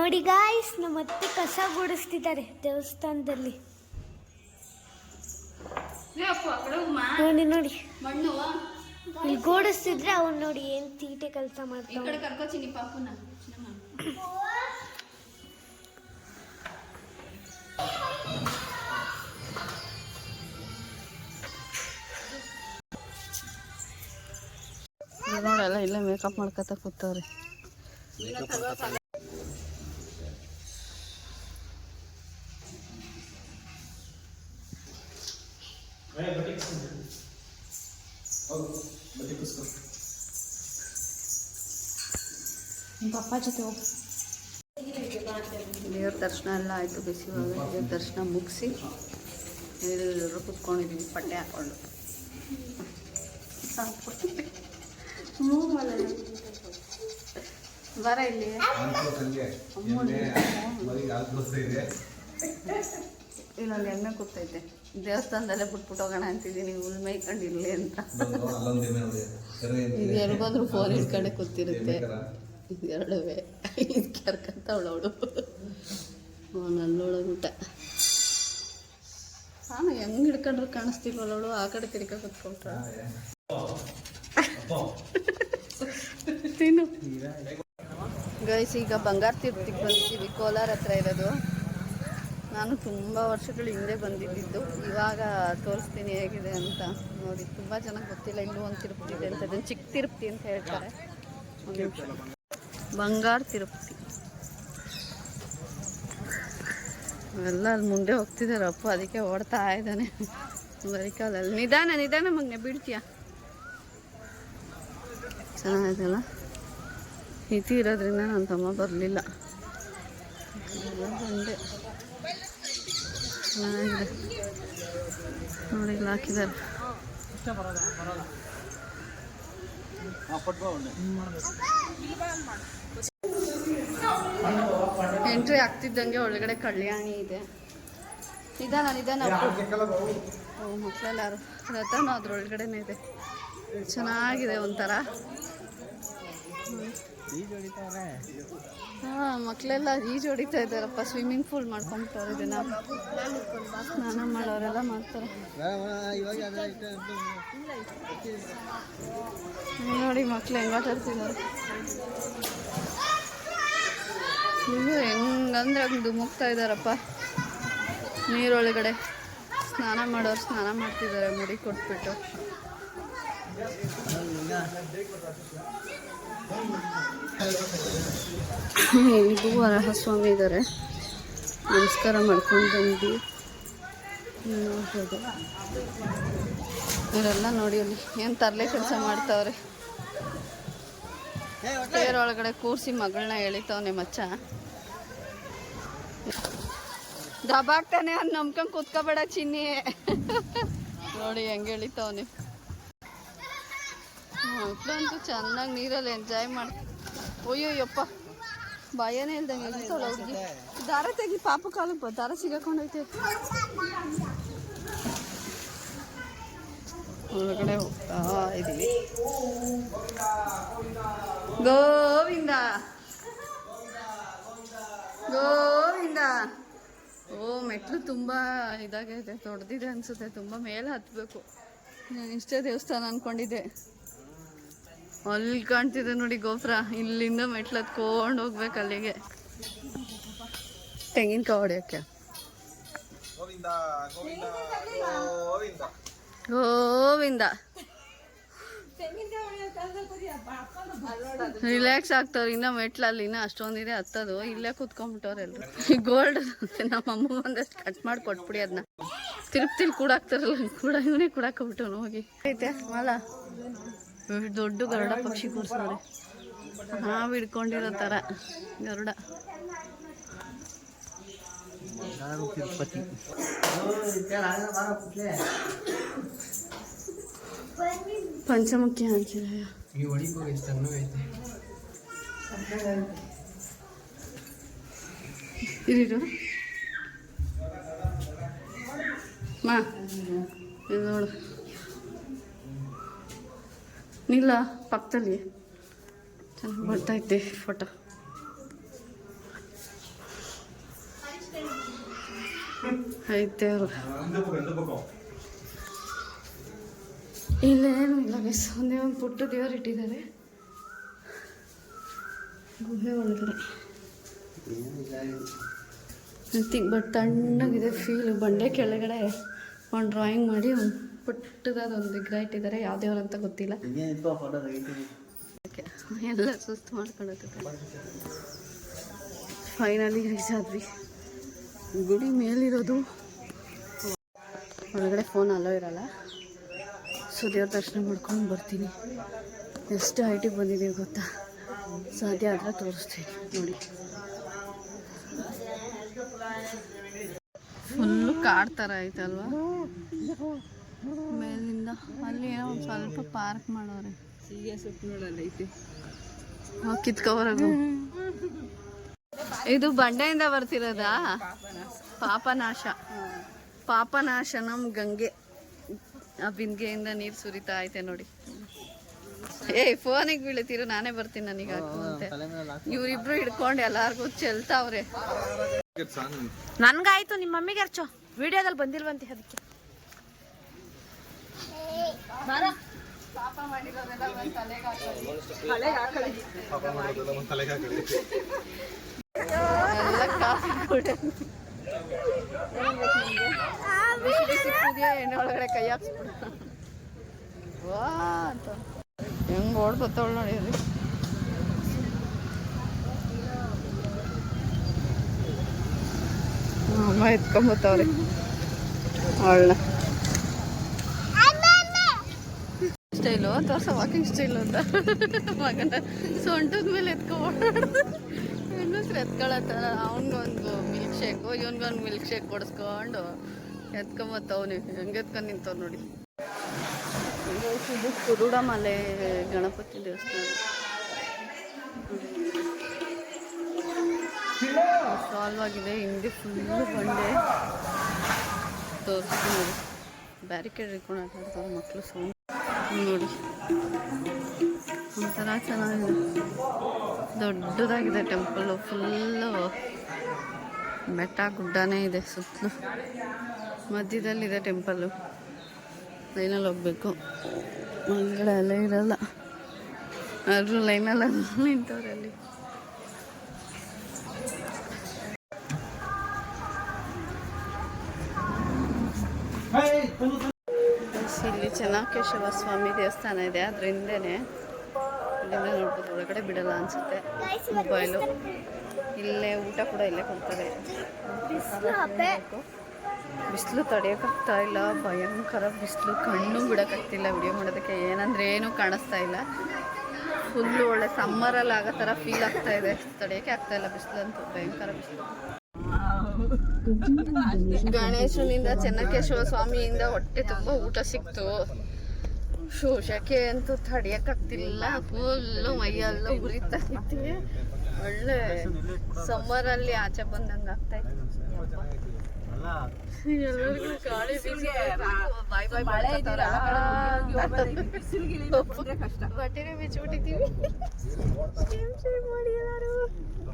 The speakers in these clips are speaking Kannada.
ನೋಡಿ ಗಾಯ್ಸ್ ನಮ್ಮ ಅತ್ತೆ ಕಸ ಗುಡಿಸ್ತಿದ್ದಾರೆ ದೇವಸ್ಥಾನದಲ್ಲಿ. ನೋಡಿ ನೋಡಿ. ಮಣ್ಣು? ಇಲ್ಲಿ ಗೋಡಿಸ್ತಿದ್ರೆ ಅವ್ನು ನೋಡಿ ಏನ್ ತೀಟೆ ಕೆಲಸ ಪಾಪುನ. ನೋಡಲ್ಲ ಇಲ್ಲ ಮೇಕಪ್ ಮಾಡ್ಕೊತ ಕೂತವ್ರಿ. ನಿಮ್ಮ ಪಪ್ಪ ಜೊತೆ ಹೋಗಿ. ದೇವ್ರ ದರ್ಶನ ಎಲ್ಲ ಆಯಿತು ಬಿಸಿವಾಗ ದೇವ್ರ ದರ್ಶನ ಮುಗಿಸಿ ಎಲ್ಲರೂ ಕುತ್ಕೊಂಡಿದ್ದೀವಿ ಪಟ್ಟೆ ಹಾಕೊಂಡು. ಬರ ಇಲ್ಲಿ. ಇಲ್ಲೊಂದು ಎಮ್ಮೆ ಕೂತೈತೆ ದೇವಸ್ಥಾನದಲ್ಲೇ ಬಿಟ್ಬಿಟ್ಟು ಹೋಗೋಣ ಅಂತಿದ್ದೀನಿ ಹುಲ್ ಮೇಯ್ಕೊಂಡು ಇರಲಿ ಅಂತ. ಇದು ಎಲ್ಗೋದ್ರೂ ಫೋನ್ ಇಟ್ಕೊಂಡೆ ಕೂತಿರುತ್ತೆ. ಇದು ಎರಡುವೆ. ಇದು ಕರ್ಕಂತವಳು ಅವಳು. ನಲ್ಲೋಳು ಊಟ. ನಾನು ಹೆಂಗ್ ಹಿಡ್ಕೊಂಡ್ರು ಕಾಣಿಸ್ತಿಲ್ವಲ್ಲ ಅವಳು? ಆ ಕಡೆ ತಿರ್ಕ ಕುತ್ಕೊಂಡ್ರ ತಿನ್ನು. ಗೈಸ್ ಈಗ ಬಂಗಾರ ತೀರ್ಥಕ್ಕೆ ಬಂದಿದ್ದೀವಿ. ಕೋಲಾರ ಹತ್ರ ಇರೋದು. ನಾನು ತುಂಬ ವರ್ಷಗಳ ಹಿಂದೆ ಬಂದಿದ್ದಿದ್ದು ಇವಾಗ ತೋರಿಸ್ತೀನಿ ಹೇಗಿದೆ ಅಂತ ನೋಡಿ. ತುಂಬ ಚೆನ್ನಾಗಿ ಗೊತ್ತಿಲ್ಲ ಇನ್ನೂ ಒಂದು ತಿರುಪತಿ ಇದೆ ಅಂತ. ಅದನ್ನು ಚಿಕ್ಕ ತಿರುಪತಿ ಅಂತ ಹೇಳ್ತಾರೆ. ಬಂಗಾರ ತಿರುಪತಿ. ಎಲ್ಲ ಅಲ್ಲಿ ಮುಂದೆ ಹೋಗ್ತಿದ್ದಾರೆ. ಅಪ್ಪ ಅದಕ್ಕೆ ಓಡ್ತಾ ಇದ್ದಾನೆ. ಬರೀ ನಿಧಾನ ನಿಧಾನ ನಿಧಾನ ಮಗನೆ, ಬಿಡ್ತೀಯ? ಚೆನ್ನಾಗಿದೆಲ್ಲ ಇತಿ ಇರೋದ್ರಿಂದ ನನ್ನ ತಮ್ಮ ಬರಲಿಲ್ಲ. ಬಂದೆ. ಚೆನ್ನಾಗಿದೆ ನೋಡಿ, ಇಲ್ಲಿ ಹಾಕಿದ್ದಾರೆ. ಎಂಟ್ರಿ ಆಗ್ತಿದ್ದಂಗೆ ಒಳಗಡೆ ಕಲ್ಯಾಣಿ ಇದೆ. ನಿಧಾನ ನಿಧಾನ ಮಕ್ಕಳೆಲ್ಲಾರು. ರಥನೂ ಅದ್ರೊಳಗಡೆನೇ ಇದೆ. ಚೆನ್ನಾಗಿದೆ ಒಂಥರ. ಹಾ ಮಕ್ಕಳೆಲ್ಲ ಈಜು ಹೊಡಿತಾ ಇದ್ದಾರಪ್ಪ. ಸ್ವಿಮ್ಮಿಂಗ್ ಪೂಲ್ ಮಾಡ್ಕೊಂಬಿಟ್ಟವ್ರೆ ಇದನ್ನ ಸ್ನಾನ ಮಾಡೋರೆಲ್ಲ ಮಾಡ್ತಾರೆ. ನೋಡಿ ಮಕ್ಳು ಹೆಂಗ್ ಇದು ಹೆಂಗಂದ್ರೆ ಹಂಗೆ ಮುಗ್ತಾ ಇದ್ದಾರಪ್ಪ. ನೀರೊಳಗಡೆ. ಸ್ನಾನ ಮಾಡೋರು ಸ್ನಾನ ಮಾಡ್ತಿದ್ದಾರೆ, ಮುಡಿ ಕೊಟ್ಬಿಟ್ಟು. ಇಲ್ಲಿಗೂ ವರಹಸ್ವಾಮಿ ಇದ್ದಾರೆ ನಮಸ್ಕಾರ ಮಾಡ್ಕೊಂಡು ಬಂದು ನೋಡ್ಬೋದು ಇವರೆಲ್ಲ ನೋಡಿ ಅಲ್ಲಿ ಏನು ತರಲೆ ಕೆಲಸ ಮಾಡ್ತಾವ್ರೆ. ತೇರೊಳಗಡೆ ಕೂರಿಸಿ ಮಗಳನ್ನ ಎಳಿತಾವನೆ ಮಚ್ಚ. ದಬಾಗ್ತಾನೆ ಅನ್ನ ನಂಬ್ಕೊಂಡು ಕೂತ್ಕೋಬೇಡ ಚಿನ್ನಿ. ನೋಡಿ ಹೆಂಗೆ ಎಳಿತಾವನೆ. ಮಕ್ಕಳಂತೂ ಚೆನ್ನಾಗಿ ನೀರಲ್ಲಿ ಎಂಜಾಯ್ ಮಾಡಿ ಅಯ್ಯೋಯ್ಯಪ್ಪ. ಭಯನೇ ಇಲ್ದಂಗೆ ಎಳಿತಾವಳ ಹುಡುಗಿ? ದಾರ ತೆಗಿ, ಪಾಪ ಕಾಲಕ್ಕೆ ದಾರ ಸಿಗಾಕೊಂಡೈತೆ ಒಳಗಡೆ ಹೋಗ್ತಾ ಇದೀವಿ. ಗೋವಿಂದ. ಗೋವಿಂದ. ಓ, ಮೆಟ್ಲು ತುಂಬ ಇದಾಗೈತೆ ದೊಡ್ಡದಿದೆ ಅನಿಸುತ್ತೆ, ತುಂಬ ಮೇಲೆ ಹತ್ತಬೇಕು ನಾನು ಇಷ್ಟೇ ದೇವಸ್ಥಾನ ಅನ್ಕೊಂಡಿದ್ದೆ. ಅಲ್ಲಿ ಕಾಣ್ತಿದೆ ನೋಡಿ ಗೋಪುರ. ಇಲ್ಲಿಂದ ಮೆಟ್ಲು ಹತ್ಕೊಂಡು ಹೋಗ್ಬೇಕು ಅಲ್ಲಿಗೆ. ತೆಂಗಿನಕಾಯಿ ಹೊಡೆಯೋಕ್ಕೆ. ಗೋವಿಂದ ರಿಲ್ಯಾಕ್ಸ್ ಆಗ್ತವ್ರು ಇನ್ನ ಮೆಟ್ಲಲ್ಲಿ ಇನ್ನ ಅಷ್ಟೊಂದಿದೆ ಹತ್ತದು. ಇಲ್ಲೇ ಕುತ್ಕೊಂಡ್ಬಿಟ್ಟವ್ರೆ ಎಲ್ರು. ಗೋಲ್ಡ್ ನಮ್ಮ ಅಮ್ಮ ಒಂದಷ್ಟು ಕಟ್ ಮಾಡಿ ಕೊಟ್ಬಿಡಿ ಅದನ್ನ ತಿರುಪ್ತಿಲಿ ಕೂಡಾಕ್ತಾರಲ್ಲ ಕೂಡ ಇವನೇ ಕೂಡಾಕ್ಬಿಟ್ಟು ಹೋಗಿ. ಐತೆ ಮಾಲ. ದೊಡ್ಡ ಗರುಡ ಪಕ್ಷಿ ಕೂರ್ಸವ್ರೆ ಹಾವು ಹಿಡ್ಕೊಂಡಿರೋ ಥರ ಗರುಡ. ಪಂಚಮುಖಿ ಆಂಜನೇಯ. ಇರಿರು. ಮಾ ಇದು ನೋಡು. ನಿಲ್ಲ, ಪಕ್ಕದಲ್ಲಿ. ಚೆನ್ನಾಗಿ ಬರ್ತೈತೆ ಫೋಟೋ ಐತೆ ಇಲ್ಲೇನು ಇಲ್ಲ ಮಿಸ್ ಒಂದೇ ಒಂದು ಪುಟ್ಟ ದೇವರು ಇಟ್ಟಿದ್ದಾರೆ. ಗುಹೆ ಒಳಗಡೆ. ಬಟ್ ತಣ್ಣಗಿದೆ ಫೀಲು ಬಂಡೆ ಕೆಳಗಡೆ. ಒಂದು ಡ್ರಾಯಿಂಗ್ ಮಾಡಿ ಒಂದು ಪುಟ್ಟದಾದ ಒಂದು ವಿಗ್ರಹ ಇಟ್ಟಿದ್ದಾರೆ ಯಾವ ದೇವ್ರು ಅಂತ ಗೊತ್ತಿಲ್ಲ. ಎಲ್ಲ ಸುಸ್ತು ಮಾಡ್ಕೊಂಡು ಫೈನಲಿ ರೀಚ್ ಆದ್ವಿ. ಗುಡಿ ಮೇಲಿರೋದು. ಒಳಗಡೆ ಫೋನ್ ಅಲ್ಲೋ ಇರಲ್ಲ. ಸೊ ದೇವ್ರ ದರ್ಶನ ಮಾಡ್ಕೊಂಡು ಬರ್ತೀನಿ. ಎಷ್ಟು ಹೈಟಿಗೆ ಬಂದಿದ್ದೀವಿ ಗೊತ್ತಾ? ಸಾಧ್ಯ ಆದರೆ ತೋರಿಸ್ತೀನಿ. ನೋಡಿ. ಫುಲ್ಲು ಕಾಡ್ ಥರ ಐತಲ್ವಾ? ಮೇಲಿಂದ. ಅಲ್ಲಿ ಏನೋ ಒಂದು ಸ್ವಲ್ಪ ಪಾರ್ಕ್ ಮಾಡೋರಿ. ಹೀಗೆ ಕಿತ್ಕೊಬರೋದು. ಇದು ಬಂಡೆಯಿಂದ ಬರ್ತಿರೋದಾ? ಪಾಪನಾಶ. ಪಾಪನಾಶ ಪಾಪನಾಶನಂ ಗಂಗೆ. ಆ ಬಿಂದಿಗೆಯಿಂದ ನೀರು ಸುರಿತಾ ಐತೆ ನೋಡಿ. ಏಯ್ ಫೋನಿಗೆ ಬೀಳ್ತೀರು, ನಾನೇ ಬರ್ತೀನಿ ನನಗೆ ಹಾಕುವಂತೆ ಇವ್ರಿಬ್ರು ಹಿಡ್ಕೊಂಡು ಎಲ್ಲಾರ್ಗು ಚೆಲ್ತಾವ್ರೆ. ನನ್ಗಾಯ್ತು ನಿಮ್ಮ ಮಮ್ಮಿಗೆ ಅರ್ಚೋ ವಿಡಿಯೋದಲ್ಲಿ ಬಂದಿಲ್ವಂತೆ ಅದಕ್ಕೆ. ಪಾಪ ಮಾಡಿರೋದೆಲ್ಲ ಒಂದ್ ತಲೆಗೆ ಎಲ್ಲ ಕಾಫಿ ಕುಡಿ ಬಿಸಿ ಬಿಸಿ ಕುದಿಯೋ ಎಣ್ಣೆ ಒಳಗಡೆ ಕೈ ಹಾಕ್ಸ್ಬಿಡ. ವಾ ಅಂತ. ಹೆಂಗ್ ಓಡ್ಬತ್ತವಳು ನೋಡಿ ಅದು ಅಮ್ಮ ಎತ್ಕೊಂಬತ್ತವ್ರಿ ಅವಳನ್ನ. ಸ್ಟೈಲು ತೋರ್ಸ ವಾಕಿಂಗ್ ಸ್ಟೈಲು ಅಂತ. ಮಗನ ಸೊಂಟದ ಮೇಲೆ ಎತ್ಕೊಂಡು ಹೆಣ್ಣಸ್ರು ಎತ್ಕೊಳತ್ತಾರ ಅವನಿಗೊಂದು ಮಿಲ್ಕ್ ಶೇಕು ಇವನ್ಗೊಂದು ಮಿಲ್ಕ್ ಶೇಕ್ ಕೊಡಿಸ್ಕೊಂಡು ಎತ್ಕೊಂಬತ್ತವನು ಹೆಂಗೆ ಎತ್ಕೊಂಡು ನಿಂತವ್ ನೋಡಿ. ಇದು ಕುರುಡಮಲೆ ಗಣಪತಿ ದೇವಸ್ಥಾನ. ಸಾಲ್ವ್ ಆಗಿದೆ. ಹಿಂದೆ ಫುಲ್ಲು ಬಂಡೆ. ತೋರಿಸ್ತೀನಿ. ಬ್ಯಾರಿಕೇಡ್ ಇಟ್ಕೊಂಡು ಆಟ ಆಡ್ತಾರೆ ಮಕ್ಕಳು ಸೌಂಡ್. ನೋಡಿ. ಒಂಥರ ಚೆನ್ನಾಗಿದೆ. ದೊಡ್ಡದಾಗಿದೆ ಟೆಂಪಲ್ಲು ಫುಲ್ಲು ಬೆಟ್ಟ ಗುಡ್ಡನೇ ಇದೆ ಸುತ್ತಲೂ. ಮಧ್ಯದಲ್ಲಿದೆ ಟೆಂಪಲ್ಲು ಲೈನಲ್ಲಿ ಹೋಗ್ಬೇಕು. ಮುಂದ್ಗಡೆ ಅಲ್ಲೇ ಇರಲ್ಲ. ಆದರೂ ಲೈನಲ್ಲಿ ನಿಂತವ್ರೆ ಅಲ್ಲಿ. Guys, ಇಲ್ಲಿ ಚೆನ್ನಕೇಶವ ಸ್ವಾಮಿ ದೇವಸ್ಥಾನ ಇದೆ. ಅದ್ರ ಹಿಂದೆನೆ ಇಲ್ಲಿಂದ ನೋಡ್ಬೋದು ಒಳಗಡೆ ಬಿಡಲ್ಲ ಅನ್ಸುತ್ತೆ. ಮೊಬೈಲು. ಇಲ್ಲೇ ಊಟ ಕೂಡ ಇಲ್ಲೇ ಕೊಡ್ತಾರೆ. ಬಿಸಿಲು ತಡೆಯೋಕ್ಕಾಗ್ತಾ ಇಲ್ಲ. ಭಯಂಕರ ಬಿಸಿಲು. ಕಣ್ಣು ಬಿಡೋಕ್ಕಾಗ್ತಿಲ್ಲ ವಿಡಿಯೋ ಮಾಡೋದಕ್ಕೆ. ಏನಂದ್ರೆ ಏನೂ ಕಾಣಿಸ್ತಾ ಇಲ್ಲ. ಫುಲ್ಲು ಒಳ್ಳೆ ಸಮ್ಮರಲ್ಲಿ ಆಗೋ ಥರ ಫೀಲ್ ಆಗ್ತಾ ಇದೆ. ತಡೆಯೋಕ್ಕೆ ಆಗ್ತಾ ಇಲ್ಲ ಬಿಸಿಲಂತೂ. ಭಯಂಕರ ಬಿಸಿಲು. ಗಣೇಶನಿಂದ ಚೆನ್ನಕೇಶವ ಸ್ವಾಮಿಯಿಂದ ಹೊಟ್ಟೆ ತುಂಬಾ ಊಟ ಸಿಕ್ತು. ಶೋಷಕ್ಕೆ ಅಂತೂ ತಡಿಯಕ್ಕಾಗ್ತಿಲ್ಲ ಫುಲ್ಲು ಮೈಯೆಲ್ಲ ಉರಿತಾ ಇದ್ದೆ. ಒಳ್ಳೆ ಸಮ್ಮರಲ್ಲಿ ಆಚೆ ಬಂದಂಗೆ ಆಗ್ತಾ ಇತ್ತು. ಎಲ್ಲರಿಗೂ ಗಾಳಿ ಬೀಸಿ ಬಾಯ್ ಬಾಯ್ ಮಾಡ್ಕೊತಾರ. ಬಟ್ಟೆನೇ ಬಿಚ್ಚಿಬಿಟ್ಟಿದ್ದೀವಿ.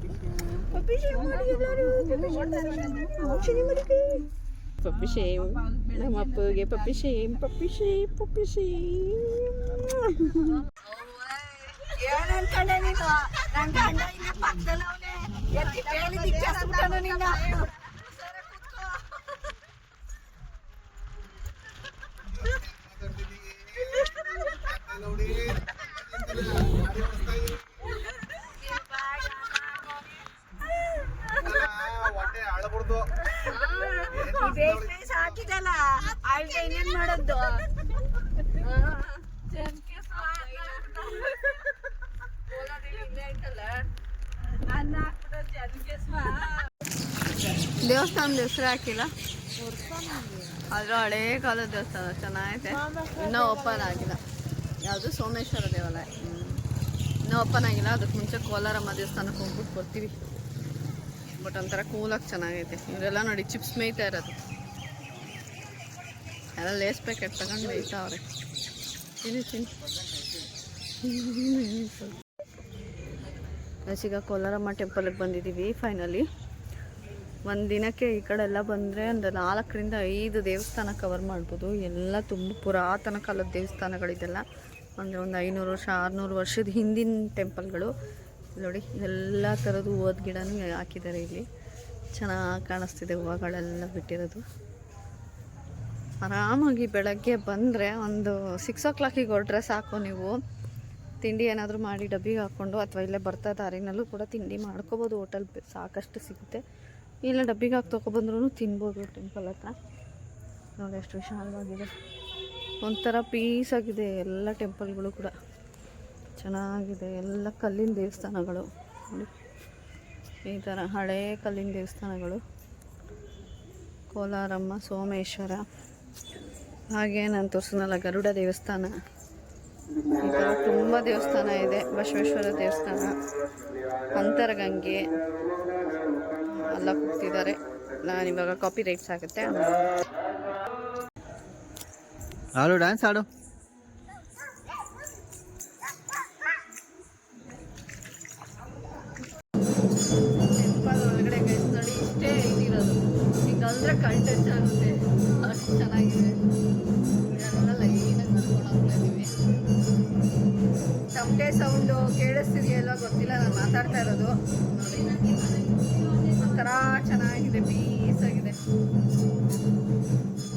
ಶೇಮ್ ಶೇಮ್ ಮಾಡಿ ಎಲ್ಲಾರು ಪಪ್ಪಿ ಶೇಮ್ ಮಾಡಿ ಎಲ್ಲಾರು ಶೇಮ್ ಮಾಡಿ ಪಪ್ಪಿ ಶೇಮ್ ನಮ್ಮ ಅಪ್ಪಗೆ puppy shame puppy shame puppy shame ಹಾಕಿದಲ್ಲ ದೇವಸ್ಥಾನದ ಹೆಸರು ಹಾಕಿಲ್ಲ? ಆದ್ರೂ ಹಳೇ ಕಾಲದ ದೇವಸ್ಥಾನ, ಚೆನ್ನಾಗೈತೆ. ಇನ್ನೂ ಓಪನ್ ಆಗಿಲ್ಲ. ಯಾವುದು? ಸೋಮೇಶ್ವರ ದೇವಾಲಯ. ಇನ್ನೂ ಓಪನ್ ಆಗಿಲ್ಲ. ಅದಕ್ಕೆ ಮುಂಚೆ ಕೋಲಾರಮ್ಮ ದೇವಸ್ಥಾನಕ್ಕೆ ಹೋಗ್ಬಿಟ್ಟು ಬರ್ತೀವಿ. ಬಟ್ ಒಂಥರ ಕೂಲಾಗಿ ಚೆನ್ನಾಗೈತೆ. ಇವರೆಲ್ಲ ನೋಡಿ, ಚಿಪ್ಸ್ ಮೇಯ್ತಾ ಇರೋದು. ಎಲ್ಲ ಲೇಸ್ ಪ್ಯಾಕೆಟ್ ತಗೊಂಡು ಮೇಯ್ತಾವ್ರೆ ತಿನ್ನಿ ತಿನ್ನಿ. ಈಗ ಕೋಲಾರಮ್ಮ ಟೆಂಪಲ್ಗೆ ಬಂದಿದ್ದೀವಿ ಫೈನಲಿ ಒಂದು ದಿನಕ್ಕೆ ಈ ಕಡೆ ಎಲ್ಲ ಬಂದರೆ ಒಂದು ನಾಲ್ಕರಿಂದ ಐದು ದೇವಸ್ಥಾನ ಕವರ್ ಮಾಡ್ಬೋದು. ಎಲ್ಲ ತುಂಬ ಪುರಾತನ ಕಾಲದ ದೇವಸ್ಥಾನಗಳಿದೆಲ್ಲ. ಅಂದರೆ ಒಂದು ಐನೂರು ವರ್ಷ, ಆರುನೂರು ವರ್ಷದ ಹಿಂದಿನ ಟೆಂಪಲ್ಗಳು ನೋಡಿ, ಎಲ್ಲ ಥರದ ಹೂವದ ಗಿಡನೂ ಹಾಕಿದ್ದಾರೆ ಇಲ್ಲಿ. ಚೆನ್ನಾಗಿ ಕಾಣಿಸ್ತಿದೆ ಹೂವುಗಳೆಲ್ಲ ಬಿಟ್ಟಿರೋದು. ಆರಾಮಾಗಿ ಬೆಳಗ್ಗೆ ಬಂದರೆ ಒಂದು ಸಿಕ್ಸ್ ಓ ಕ್ಲಾಕಿಗೆ ಹೊರಟ್ರೆ ಸಾಕು ನೀವು. ತಿಂಡಿ ಏನಾದರೂ ಮಾಡಿ ಡಬ್ಬಿಗೆ ಹಾಕ್ಕೊಂಡು ಅಥವಾ ಇಲ್ಲೇ ಬರ್ತಾ ದಾರಿನಲ್ಲೂ ಕೂಡ ತಿಂಡಿ ಮಾಡ್ಕೋಬೋದು. ಹೋಟೆಲ್ ಸಾಕಷ್ಟು ಸಿಗುತ್ತೆ. ಇಲ್ಲ ಡಬ್ಬಿಗೆ ಹಾಕಿ ತೊಗೊಬಂದ್ರೂ ತಿನ್ಬೋದು ಟೆಂಪಲ್ ಹತ್ರ. ನೋಡಿ ಎಷ್ಟು ವಿಶಾಲವಾಗಿದೆ. ಒಂಥರ ಪೀಸಾಗಿದೆ ಎಲ್ಲ ಟೆಂಪಲ್ಗಳು ಕೂಡ. ಚೆನ್ನಾಗಿದೆ ಎಲ್ಲ ಕಲ್ಲಿನ ದೇವಸ್ಥಾನಗಳು. ನೋಡಿ. ಈ ಥರ ಹಳೇ ಕಲ್ಲಿನ ದೇವಸ್ಥಾನಗಳು. ಕೋಲಾರಮ್ಮ, ಸೋಮೇಶ್ವರ. ಹಾಗೆ ನಾನು ತೋರಿಸಿದ್ನಲ್ಲ ಗರುಡ ದೇವಸ್ಥಾನ. ತುಂಬ ದೇವಸ್ಥಾನ ಇದೆ. ಬಸವೇಶ್ವರ ದೇವಸ್ಥಾನ ಅಂತರಗಂಗೆ. ಎಲ್ಲ ಕೂತಿದ್ದಾರೆ. ನಾನು ಇವಾಗ ಕಾಪಿ ರೈಟ್ಸ್ ಆಗುತ್ತೆ. ಆಡು ಡ್ಯಾನ್ಸ್ ಆಡು ಟೆಂಪಲ್ ಒಳಗಡೆ ಗೈಸ್ ನೋಡಿ ಇಷ್ಟೇ ಇದಿರೋದು. ಹಿಂಗಂದ್ರೆ ಕಣ್ ಟಚ್ ಆಗುತ್ತೆ. ಅಷ್ಟು ಚೆನ್ನಾಗಿದೆ. ತಮಟೆ ಸೌಂಡು ಕೇಳಿಸ್ತಿದೆಯಲ್ಲ ಗೊತ್ತಿಲ್ಲ, ನಾನು ಮಾತಾಡ್ತಾ ಇರೋದು. ಒಂಥರ ಚೆನ್ನಾಗಿದೆ ಪೀಸಾಗಿದೆ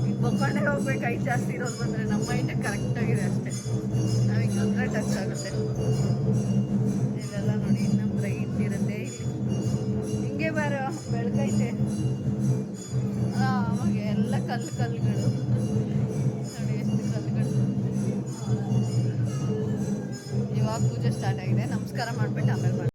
ಈಗ ಬೊಕ್ಕೊಂಡೇ ಹೋಗ್ಬೇಕು ಐದು ಜಾಸ್ತಿ ಇರೋದು ಬಂದರೆ ನಮ್ಮ ಐಟ ಕರೆಕ್ಟಾಗಿದೆ ಅಷ್ಟೇ. ನಮಗೆ ತೊಂದರೆ ಟಚ್ ಆಗುತ್ತೆ. ಇದೆಲ್ಲ ನೋಡಿ ನಮ್ಮ ಬ್ರೈಟ್ ಇರುತ್ತೆ ಹಿಂಗೆ ಬಾರೋ, ಬೆಳಕೈತೆ. ಆವಾಗ ಎಲ್ಲ ಕಲ್ಲು ಕಲ್ಲುಗಳು. ಪೂಜೆ ಸ್ಟಾರ್ಟ್ ಆಗಿದೆ. ನಮಸ್ಕಾರ ಮಾಡಿಬಿಟ್ಟು ಆಮೇಲೆ ಮಾಡಿ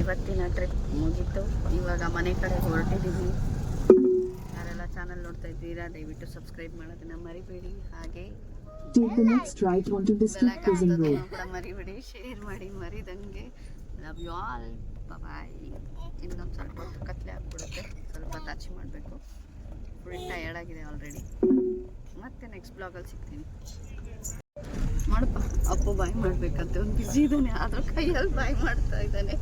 ಇವತ್ತಿನ ಟ್ರಿಪ್ ಮುಗೀತು. ಇವಾಗ ಮನೆ ಕಡೆ ಹೊರಟಿದ್ದೀವಿ ಯಾರೆಲ್ಲ ಚಾನಲ್ ನೋಡ್ತಾ ಇದ್ದೀರಾ ದಯವಿಟ್ಟು ಸಬ್ಸ್ಕ್ರೈಬ್ ಮಾಡೋದನ್ನ ಮರಿಬೇಡಿ. ಹಾಗೆ ಮರಿಬೇಡಿ ಶೇರ್ ಮಾಡಿ ಮರಿದಂಗೆ. Love you all bye. ಇನ್ನೊಂದು ಸ್ವಲ್ಪ ಕತ್ಲೆ ಆಗ್ಬಿಡುತ್ತೆ ಸ್ವಲ್ಪ ತಾಚಿ ಮಾಡಬೇಕು. ಫುಲ್ ಟಯರ್ಡ್ ಆಗಿದೆ ಆಲ್ರೆಡಿ ಮತ್ತೆ ನೆಕ್ಸ್ಟ್ ಬ್ಲಾಗಲ್ಲಿ ಸಿಗ್ತೀನಿ. ಮಾಡಪ್ಪ, ಅಪ್ಪು ಬಾಯ್ ಮಾಡ್ಬೇಕಂತೆ. ಒಂದು ಬಿಸಿ ಇದ್ದಾನೆ ಆದ್ರೂ ಕೈಯಲ್ಲಿ ಬಾಯ್ ಮಾಡ್ತಾ ಇದ್ದಾನೆ.